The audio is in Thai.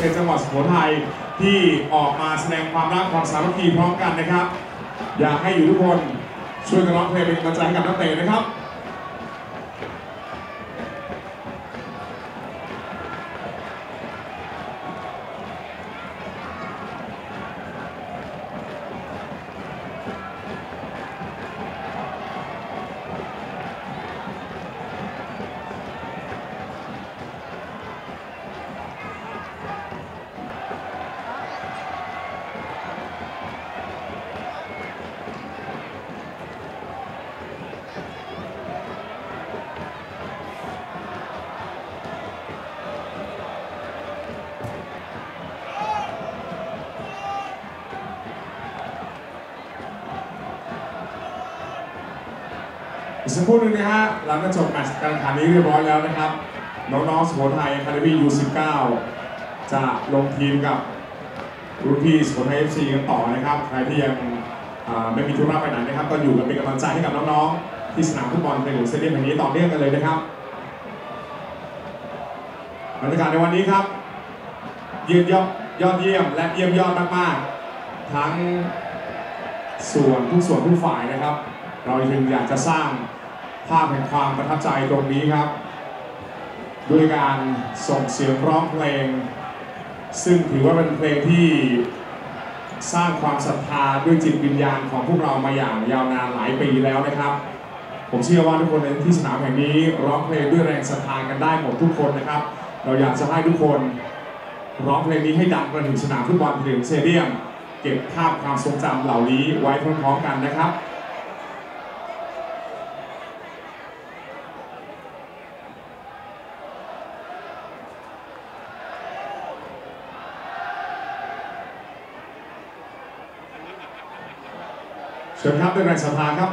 เป็นจังหวัดสุโขทัยที่ออกมาแสดงความรักความสามัคคีพร้อมกันนะครับ อยากให้อยู่ทุกคนช่วยกันร้องเพลงเป็นกำลังใจให้กับนักเตะนะครับ อีกสักครู่หนึงนะฮะหลังจากจบแมตช์การแข่งขันนี้เรียบร้อยแล้วนะครับ น้องๆสุโขทัยคาเดมี่ยู19จะลงทีมกับรุ่นพี่สุโขทัย FC กันต่อนะครับ ใครที่ยังไม่มีธุระไปไหนนะครับ ก็อยู่กันเป็นกำลังใจให้กับน้องๆที่สนามฟุตบอลในหลวงเตเดียมแห่งนี้ต่อเนื่องกันเลยนะครับบรรยากาศในวันนี้ครับเยี่ยมยอดยอดเยี่ยมและเยี่ยมยอดมากๆ ทั้งส่วนทุกส่วนทุกฝ่ายนะครับ เราจึงอยากจะสร้าง ภาพแห่งความประทับใจตรงนี้ครับ ด้วยการส่งเสียงร้องเพลง ซึ่งถือว่าเป็นเพลงที่สร้างความศรัทธาด้วยจิตวิญญาณของพวกเรามาอย่างยาวนานหลายปีแล้วนะครับ ผมเชื่อว่าทุกคนในที่สนามแห่งนี้ร้องเพลงด้วยแรงศรัทธากันได้หมดทุกคนนะครับ เราอยากจะให้ทุกคนร้องเพลงนี้ให้ดังไปถึงสนามฟุตบอลถึงเตเดียม เก็บภาพความทรงจำเหล่านี้ไว้พร้อมๆกันนะครับ เชิญครับด้วยแรงศรัทธาครับ